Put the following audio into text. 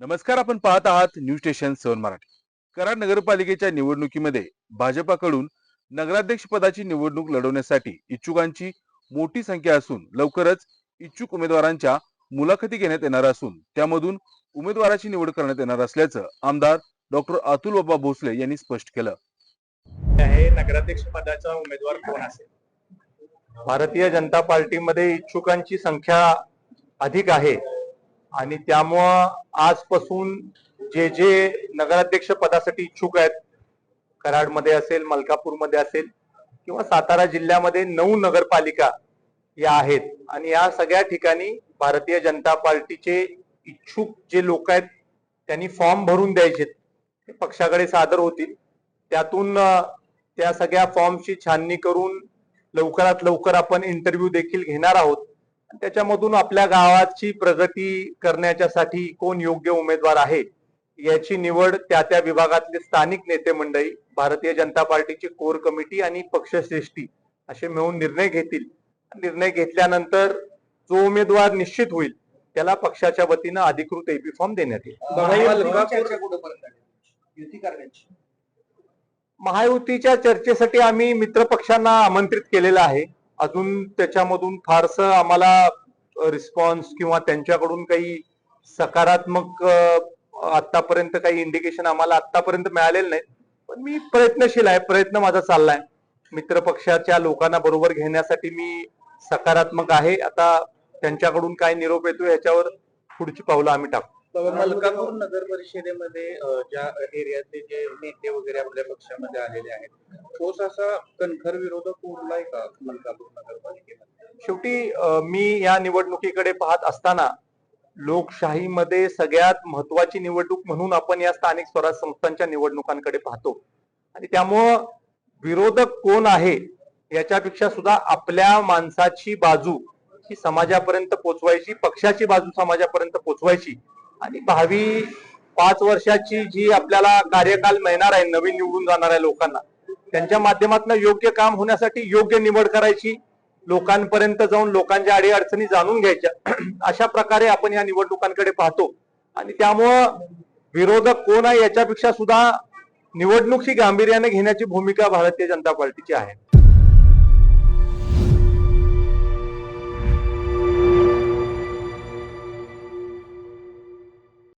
नमस्कार आपण पाहत आहात news station seven Marathi. Karad नगरपालिकेच्या निवडणुकीमध्ये भाजपाकडून नगराध्यक्ष पदाची निवडणूक लढवण्यासाठी इच्छुकांची मोठी संख्या असून लवकरच इच्छुक उमेदवारांच्या मुलाखती घेण्यात येणार असून त्यामधून उमेदवाराची निवड करण्यात येणार असल्याचं आमदार डॉक्टर अतुल बाबा भोसले यांनी स्पष्ट केलं. आहे नगराध्यक्ष पदाचा उमेदवार कोण असेल? भारतीय जनता पार्टीमध्ये इच्छुकांची संख्या अधिक आहे. आणि त्यामुळं आजपासून जे जे नगराध्यक्ष पदासाठी इच्छुक आहेत कराडमध्ये असेल मलकापूरमध्ये असेल किंवा सातारा जिल्ह्यामध्ये नऊ नगरपालिका या आहेत. आणि या सगळ्या ठिकाणी भारतीय जनता पार्टीचे इच्छुक जे लोक आहेत त्यांनी फॉर्म भरून द्यायचे ते पक्षाकडे सादर होतील. त्यातून त्या सगळ्या फॉर्मची छाननी करून लवकरात लवकर आपण इंटरव्ह्यू देखील घेणार आहोत. त्याच्यामधून आपल्या गावाची प्रगती करण्याच्यासाठी कोण योग्य उमेदवार आहे याची निवड त्या त्या विभागातले स्थानिक नेते मंडळी भारतीय जनता पार्टीची कोर कमिटी आणि पक्षश्रेष्ठी असे मिळून निर्णय घेतील. निर्णय घेतल्यानंतर जो उमेदवार निश्चित होईल त्याला पक्षाच्या वतीनं अधिकृत एपी फॉर्म देण्यात येईल. महायुतीच्या चर्चेसाठी आम्ही मित्र पक्षांना आमंत्रित केलेलं आहे. अजून त्याच्यामधून फारसं आम्हाला रिस्पॉन्स किंवा त्यांच्याकडून काही सकारात्मक आतापर्यंत काही इंडिकेशन आम्हाला आतापर्यंत मिळालेलं नाही. पण मी प्रयत्नशील आहे प्रयत्न माझा चाललाय. मित्र पक्षाच्या लोकांना बरोबर घेण्यासाठी मी सकारात्मक आहे. आता त्यांच्याकडून काय निरोप येतो याच्यावर पुढची पावलं आम्ही टाकू. मलकापूर नगर परिषदेमध्ये ज्या एरियातले जे नेते वगैरे आपल्या पक्षामध्ये आलेले आहेत ठोस असा कणखर विरोधक उरलाय का मलकापूर नगरपालिकेमध्ये? शेवटी मी या निवडणुकीकडे पाहत असताना लोकशाहीमध्ये सगळ्यात महत्वाची निवडणूक म्हणून आपण या स्थानिक स्वराज संस्थांच्या निवडणुकांकडे पाहतो. आणि त्यामुळं विरोधक कोण आहे याच्यापेक्षा सुद्धा आपल्या माणसाची बाजू ही समाजापर्यंत पोचवायची पक्षाची बाजू समाजापर्यंत पोचवायची. आणि भावी पाच वर्षाची जी आपल्याला कार्यकाल मिळणार आहे नवीन निवडून जाणाऱ्या लोकांना त्यांच्या माध्यमातून योग्य काम होण्यासाठी योग्य निवड करायची लोकांपर्यंत जाऊन लोकांच्या अडीअडचणी जाणून घ्यायच्या. अशा प्रकारे आपण या निवडणुकांकडे पाहतो. आणि त्यामुळं विरोधक कोण आहे याच्यापेक्षा सुद्धा निवडणूक ही गांभीर्याने घेण्याची भूमिका भारतीय जनता पार्टीची आहे.